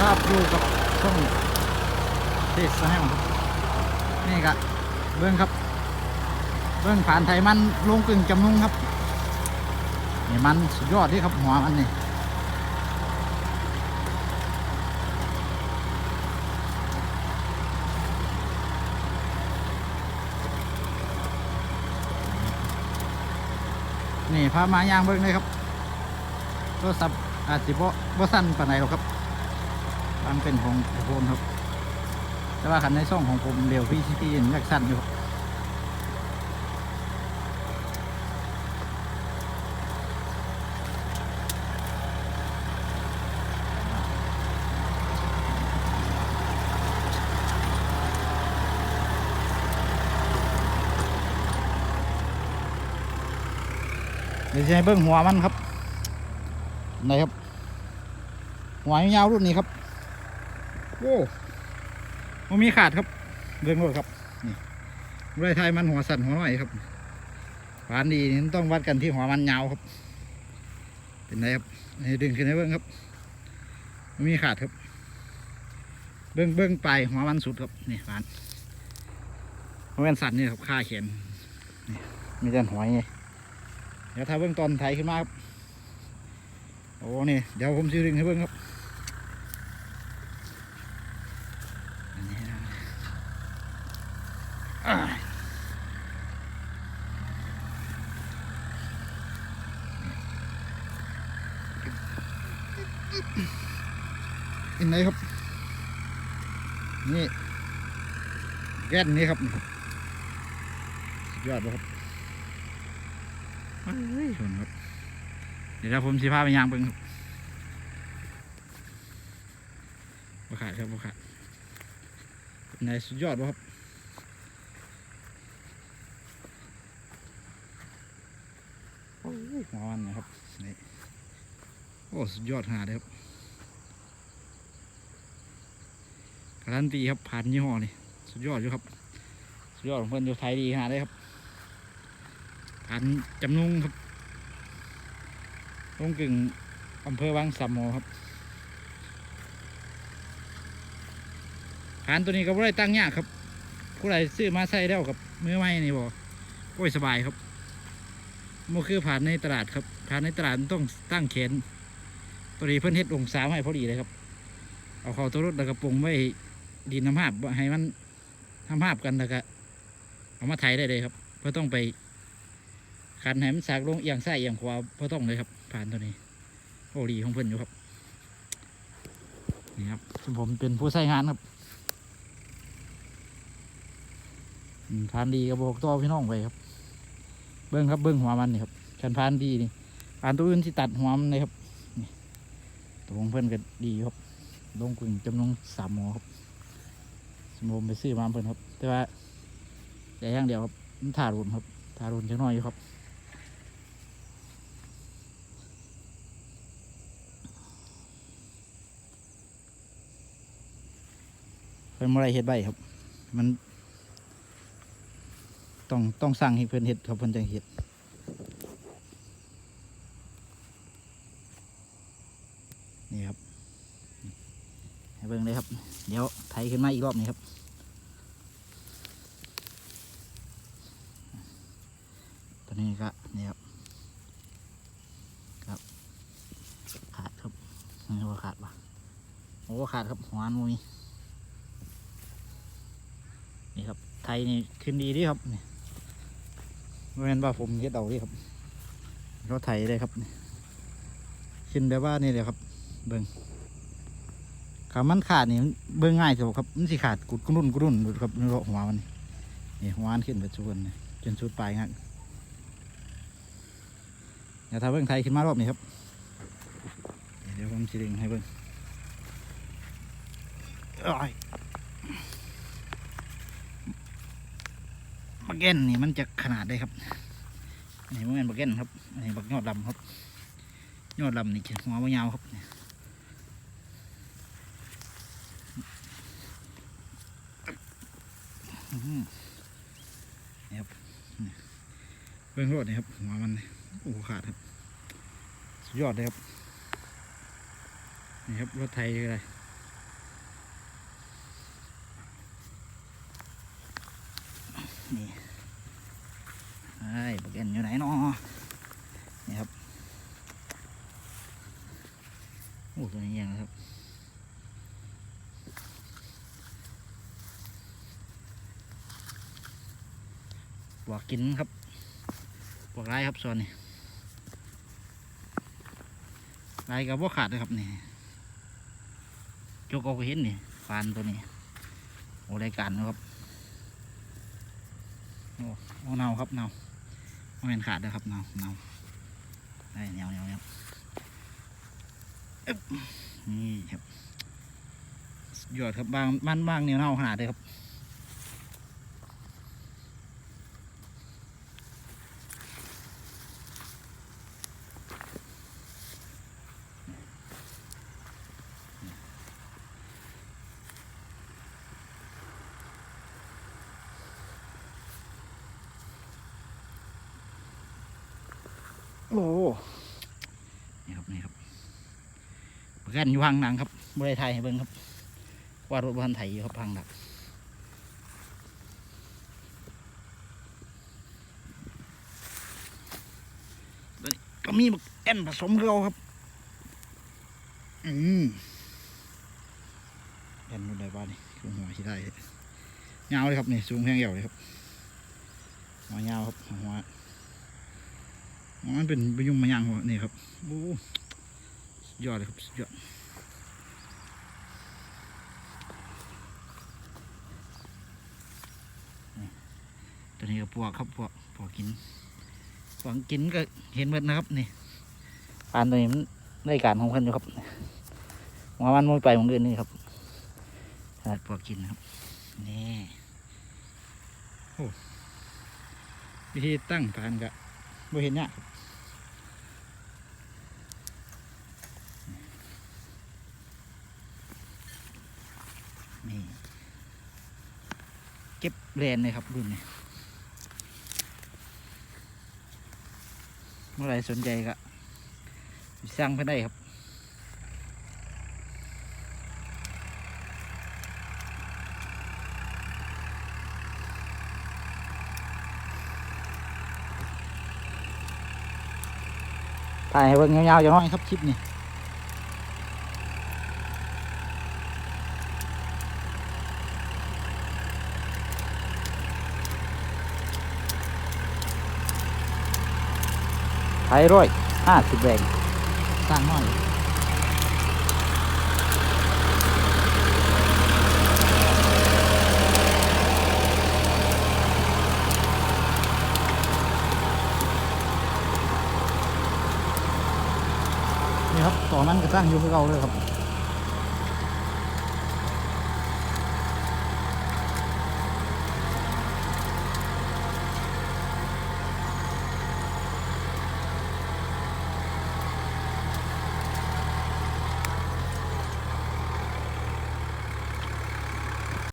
ครับอยู่กับช่องเทสแนลครับนี่ก็เบื้องครับ เบื้องผ่านไทยมันลงกึ่งจำนุงครับนี่มันสุดยอดที่ครับหัวมันนี่นี่พามายางเบิ้งเลยครับโทรศัพท์อาจจะบ่บ่สั้นปานใดหรอกครับ บางเป็นของไอโฟนครับ แต่ว่าคันในช่องของผมเร็วพี่ซีพีอยกสั้นอยู่ครับเดี๋ยวจะให้เบิ้งหัวมันครับไหนครับ หัวยาวรุ่นนี้ครับ โอ้มันมีขาดครับเบิ้งรถครับ นี่ไรไทยมันหัวสั่นหัวหน่อยครับฝานดีนี่ต้องวัดกันที่หัวมันยาวครับ เป็นไงครับให้ดึงขึ้นให้เบิ้งครับมันมีขาดครับ เบิ้งเบิ้งไปหัวมันสุดครับ นี่ฝานหัวมันสั่นนี่ครับค่าเขียนนี่มีแต่หัวไงเดี๋ยวถ้าเบื้องตอนไถขึ้นมาครับ โอ้นี่เดี๋ยวผมซื้อดึงให้เบื้องครับอันนี้นะอ่า อันไหนครับ นี่แก่นนี้ครับสุดยอดเลยครับเฮ้ยชนครับ เดี๋ยวผมสิพาไปยางเบิ่งครับบ่ขาดครับบ่ขาดเป็นไงสุดยอดบ่ครับโอ้ยหัวมันนะครับนี่ โอ้ สุดยอดขนาดเลยครับการันตีครับผ่านยี่ห้อนี่สุดยอดอยู่ครับ สุดยอดของเพื่อนอยู่ไทยดีขนาดเลยครับผ่านจำนุงครับลงกึ่งอำเภอวังสามหมอครับผ่านตัวนี้ก็บ่ได้ตั้งยากครับ ผู้ใดซื้อมาใส่แล้วครับมือใหม่นี่บอกโอ้ยสบายครับมันคือผ่านในตลาดครับผ่านในตลาดต้องตั้งแขน ตัวนี้เพิ่นเฮ็ดองศาให้พอดีเลยครับ เอาเข้าตัวรถแล้วก็ปรุงไว้ดินน้ำหาบให้มันทำหาบกันแล้วก็เอามาไถได้เลยครับเพื่อต้องไปขันให้มันสากลงเอียงซ้ายเอียงขวาพอต้องเลยครับ ผ่านตัวนี้โอ้ดีของเพิ่นอยู่ครับนี่ครับซึ่งผมเป็นผู้ใช้งานครับผ่านดีก็บอกต่อพี่น้องไปครับ เบิ้งครับเบิ้งหัวมันนี่ครับขันผ่านดีนี่ผ่านตัวอื่นที่ตัดหัวมันเลยครับ วงเพิ่อนก็ดีครับลงกึ่งจำนวนสามหมอครับสมมไปซื้อมาเพิ่อนครับ แต่ว่าแต่อย่างเดียวครับมันถารุนครับทารุณจังน้อยอยู่ครับเป็นอะไรเฮ็ดใบครับ มัน ต้องต้องสั่งให้เพื่อนเฮ็ดครับเพื่อนจังเฮ็ดนี่ครับให้ เบิ่งเลยครับ เดี๋ยวไถขึ้นมาอีกรอบนี้ครับ ตัวนี้ก็นี่ครับ ครับ ขาดครับนี่ว่าขาดปะโอ้ขาดครับหัวมุยนี่ครับ ไทยนี่ขึ้นดีดีครับนี่ไม่เป็นว่าผมเฮ็ดเอาดีครับรถไถเลยครับ ขึ้นแบบว่านี่เลยครับ เบิ้ง ขามันขาดนี่เบิ้องง่ายสุดครับมันสิขาดกุดกรุ่นกรุ่นดูครับหัวมันนี่หัวมันขึ้นไปสุดนี่จนสุดปลายงักเดี๋ยวถ้าเบิ้งไทยขึ้นมารอบนี้ครับ เดี๋ยวผมจะดึงให้เบิ้อ้ายบักเก้นนี่มันจะขนาดได้ครับนี่มันเป็นบักเก้นครับนนี้บักยอดลำครับยอดลำนี่หัวมันยาวครับ นี่ครับเบื้องรอดนะครับหัวมันโอ้ขาดครับสุดยอดเลยครับนี่ครับรถไทยอะไรนี่ไอ้ปกเกนอยู่ไหนเนาะนี่ครับโอ้ตัวนี้ยังครับ วกกินครับปวกไรครับส่วนนี้ไรกับว่าขาดเลยครับนี่จกเอาเห็นนี่ฟานตัวนี้โอ้รายการนะครับโอ้โอ้เนาครับเนาไม่เป็นขาดเลยครับเนาเนาได้แนวแนวแนวอึ๊บนี่ครับยอดครับบางบ้านบางแนวเนาขนาดเลยครับ โอ้นี่ครับนี่ครับประกันอยู่พังหนังครับบริไทยให้เบิ้งครับว่ารถบันไทยอยู่ครับพังหนักนี่ก็มีแอนผสมเกลือครับ อืมแอนนู่นได้บ้านนี่คือหัวที่ได้ยาวเลยครับนี่สูงแห้งเหี่ยวเลยครับหัวยาวครับหัว อ๋อมันเป็นประยุงมาย่างหัวนี่ครับโอ้สุดยอดเลยครับสุดยอดตัวนี้ก็ปวกครับปวกปวกกินปวกกินก็เห็นหมดนะครับนี่ปานตัวนี้มันได้การของเพิ่นอยู่ครับหัวมันมันไปของอื่นนี่ครับขนาดปวกกินครับนี่โอ้วิธีตั้งปานกะ บ่เห็นเนี่ยนี่เก็บแรนเลยครับรุ่นนี้เมื่อไรสนใจก็สร้างเพื่อได้ครับ ถ่ายให้เบิ่งยาวๆอย่างน้อยครับคลิปนี้ไทยร้อยห้าสิบแรงสร้างน้อย นี่ครับต่อนั้นก็ตั้งอยู่คือเก่าเลยครับ